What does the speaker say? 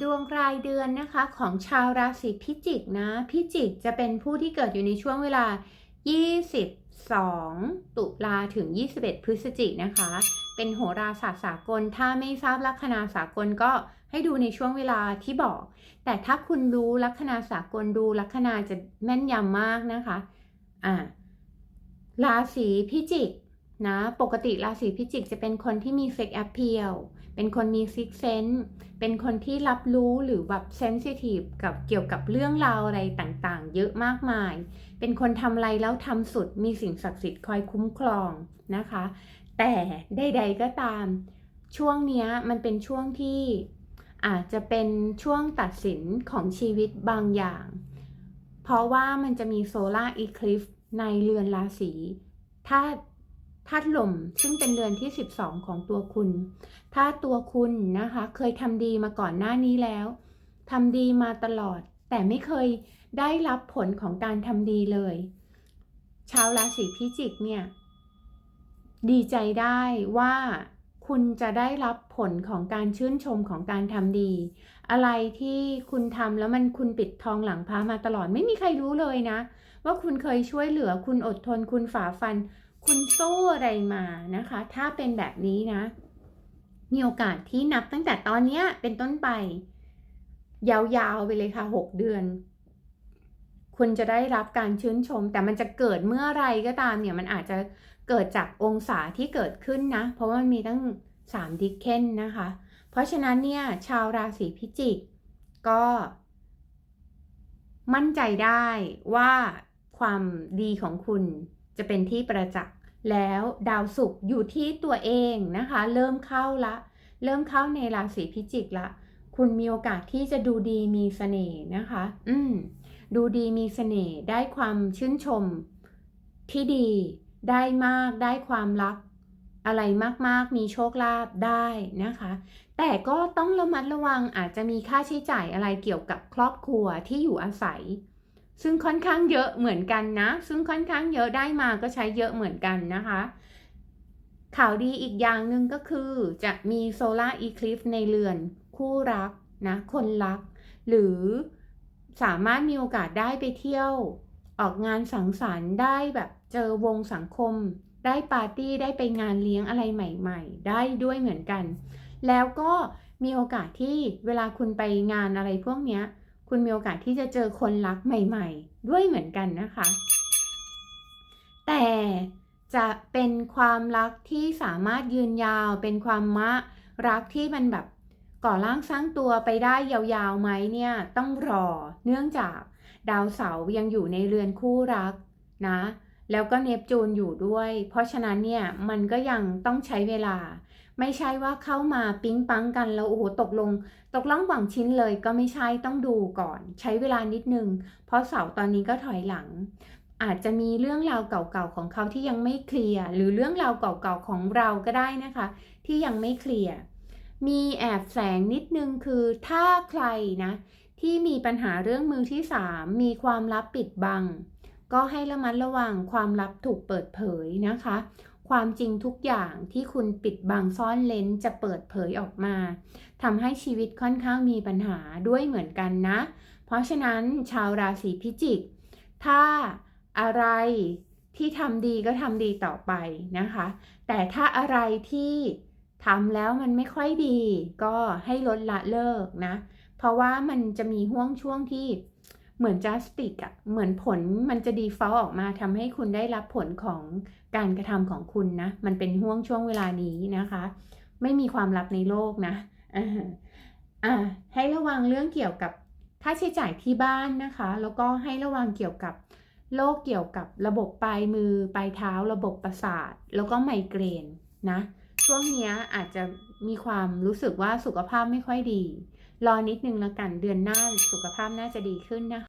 ดวงรายเดือนนะคะของชาวราศีพิจิกนะ พิจิกจะเป็นผู้ที่เกิดอยู่ในช่วงเวลา 22 ตุลาถึง 21 พฤศจิกนะคะ เป็นโหราศาสตร์สากล ถ้าไม่ทราบลัคนาสากลก็ให้ดูในช่วงเวลาที่บอก แต่ถ้าคุณรู้ลัคนาสากลดูลัคนาจะแม่นยำมากนะคะ อ่า ราศีพิจิก นะปกติราศีพิจิกจะเป็นคนที่มีเซ็กแอ p เ a l เป็นคนมีซิกเซนเป็นคนที่รับรู้หรือแบบเซนซิทีฟกับเกี่ยวกับเรื่องราวอะไรต่างๆ เยอะมากมาย เป็นคนทำอะไรแล้วทำสุดมีสิ่งศักดิ์สิทธิ์คอยคุ้มครองนะคะ แต่ใดๆก็ตาม ช่วงนี้มันเป็นช่วงที่อาจจะเป็นช่วงตัดสินของชีวิตบางอย่าง เพราะว่ามันจะมีโซลาร์อีคลิฟในเรือนราศีธา ธาตุลมซึ่งเป็นเรือนที่ 12 ของตัวคุณ ถ้าตัวคุณนะคะ เคยทำดีมาก่อนหน้านี้แล้วทำดีมาตลอด แต่ไม่เคยได้รับผลของการทำดีเลย ชาวราศีพิจิกเนี่ย ดีใจได้ว่าคุณจะได้รับผลของการชื่นชมของการทำดี อะไรที่คุณทำแล้วมันคุณปิดทองหลังพระมาตลอดไม่มีใครรู้เลยนะ ว่าคุณเคยช่วยเหลือคุณอดทนคุณฝ่าฟัน คุณสู้อะไรมานะคะ ถ้าเป็นแบบนี้นะ มีโอกาสที่นับตั้งแต่ตอนเนี้ยเป็นต้นไป ยาวๆไปเลยค่ะหกเดือน คุณจะได้รับการชื่นชม แต่มันจะเกิดเมื่อไรก็ตามเนี่ยมันอาจจะเกิดจากองศาที่เกิดขึ้นนะ เพราะว่ามันมีตั้งสามดิเคนนะคะ เพราะฉะนั้นเนี่ยชาวราศีพิจิกก็ มั่นใจได้ว่าความดีของคุณ จะเป็นที่ประจักษ์แล้วดาวศุกร์อยู่ที่ตัวเองนะคะ เริ่มเข้าละ เริ่มเข้าในราศีพิจิกละ คุณมีโอกาสที่จะดูดีมีเสน่ห์นะคะ อืมดูดีมีเสน่ห์ได้ความชื่นชมที่ดี ได้มากได้ความรัก อะไรมากๆมีโชคลาภได้นะคะ แต่ก็ต้องระมัดระวังอาจจะมีค่าใช้จ่ายอะไรเกี่ยวกับครอบครัวที่อยู่อาศัย ซึ่งค่อนข้างเยอะเหมือนกันนะ ซึ่งค่อนข้างเยอะได้มาก็ใช้เยอะเหมือนกันนะคะ ข่าวดีอีกอย่างหนึ่งก็คือ จะมีโซลาร์อีคลิฟในเรือนคู่รักนะคนรัก หรือสามารถมีโอกาสได้ไปเที่ยว ออกงานสังสรรค์ได้แบบเจอวงสังคม ได้ปาร์ตี้ได้ไปงานเลี้ยงอะไรใหม่ๆ ได้ด้วยเหมือนกัน แล้วก็มีโอกาสที่เวลาคุณไปงานอะไรพวกเนี้ย คุณมีโอกาสที่จะเจอคนรักใหม่ ๆ ด้วยเหมือนกันนะคะ แต่จะเป็นความรักที่สามารถยืนยาว เป็นความมะรักที่มันแบบก่อร่างสร้างตัวไปได้ยาวๆไหมเนี่ยต้องรอเนื่องจากดาวเสาร์ยังอยู่ในเรือนคู่รักนะ แล้วก็เนปจูนอยู่ด้วย เพราะฉะนั้นเนี่ยมันก็ยังต้องใช้เวลา ไม่ใช่ว่าเข้ามาปิ๊งปังกันแล้วโอ้โหตกลง ตกล่องหวังชิ้นเลยก็ไม่ใช่ต้องดูก่อน ใช้เวลานิดนึง เพราะเสาตอนนี้ก็ถอยหลัง อาจจะมีเรื่องราวเก่าๆของเขาที่ยังไม่เคลียร์หรือเรื่องราวเก่าๆของเราก็ได้นะคะ ที่ยังไม่เคลียร์มีแอบแฝงนิดนึงคือถ้าใครนะ ที่มีปัญหาเรื่องมือที่สามมีความลับปิดบัง ก็ให้ระมัดระวังความลับถูกเปิดเผยนะคะ ความจริงทุกอย่างที่คุณปิดบังซ่อนเลนจะเปิดเผยออกมาทำให้ชีวิตค่อนข้างมีปัญหาด้วยเหมือนกันนะ เพราะฉะนั้นชาวราศีพิจิก ถ้าอะไรที่ทำดีก็ทำดีต่อไปนะคะ แต่ถ้าอะไรที่ทำแล้วมันไม่ค่อยดี ก็ให้ลดละเลิกนะ เพราะว่ามันจะมีห่วงช่วงที่ เหมือนจัสติกอะเหมือนผลมันจะดีฟอลออกมาทำให้คุณได้รับผลของการกระทำของคุณนะ มันเป็นห่วงช่วงเวลานี้นะคะ ไม่มีความลับในโลกนะอ่าให้ระวังเรื่องเกี่ยวกับค่าใช้จ่ายที่บ้านนะคะ แล้วก็ให้ระวังเกี่ยวกับโรคเกี่ยวกับระบบปลายมือ ปลายเท้า ระบบประสาท แล้วก็ไมเกรนนะ ช่วงนี้อาจจะมีความรู้สึกว่าสุขภาพไม่ค่อยดี รอนิดนึงแล้วกัน เดือนหน้าสุขภาพน่าจะดีขึ้นนะคะ